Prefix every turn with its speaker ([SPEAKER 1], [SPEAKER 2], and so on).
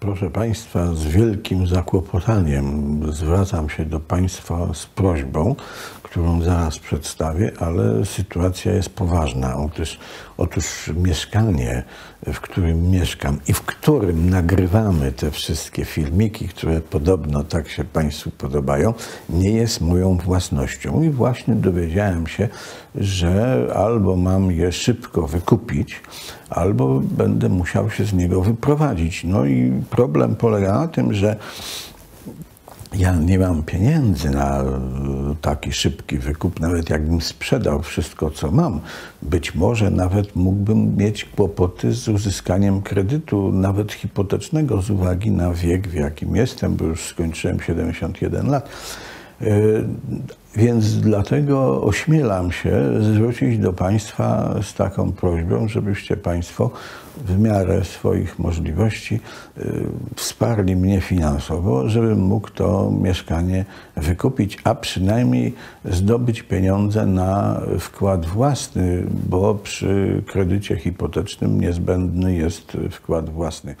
[SPEAKER 1] Proszę Państwa, z wielkim zakłopotaniem zwracam się do Państwa z prośbą, którą zaraz przedstawię, ale sytuacja jest poważna. Otóż, otóż mieszkanie, w którym mieszkam i w którym nagrywamy te wszystkie filmiki, które podobno tak się Państwu podobają, nie jest moją własnością. I właśnie dowiedziałem się, że albo mam je szybko wykupić, albo będę musiał się z niego wyprowadzić. No i problem polega na tym, że ja nie mam pieniędzy na taki szybki wykup, nawet jakbym sprzedał wszystko, co mam. Być może nawet mógłbym mieć kłopoty z uzyskaniem kredytu, nawet hipotecznego, z uwagi na wiek, w jakim jestem, bo już skończyłem 71 lat. Więc dlatego ośmielam się zwrócić do Państwa z taką prośbą, żebyście Państwo w miarę swoich możliwości wsparli mnie finansowo, żebym mógł to mieszkanie wykupić, a przynajmniej zdobyć pieniądze na wkład własny, bo przy kredycie hipotecznym niezbędny jest wkład własny.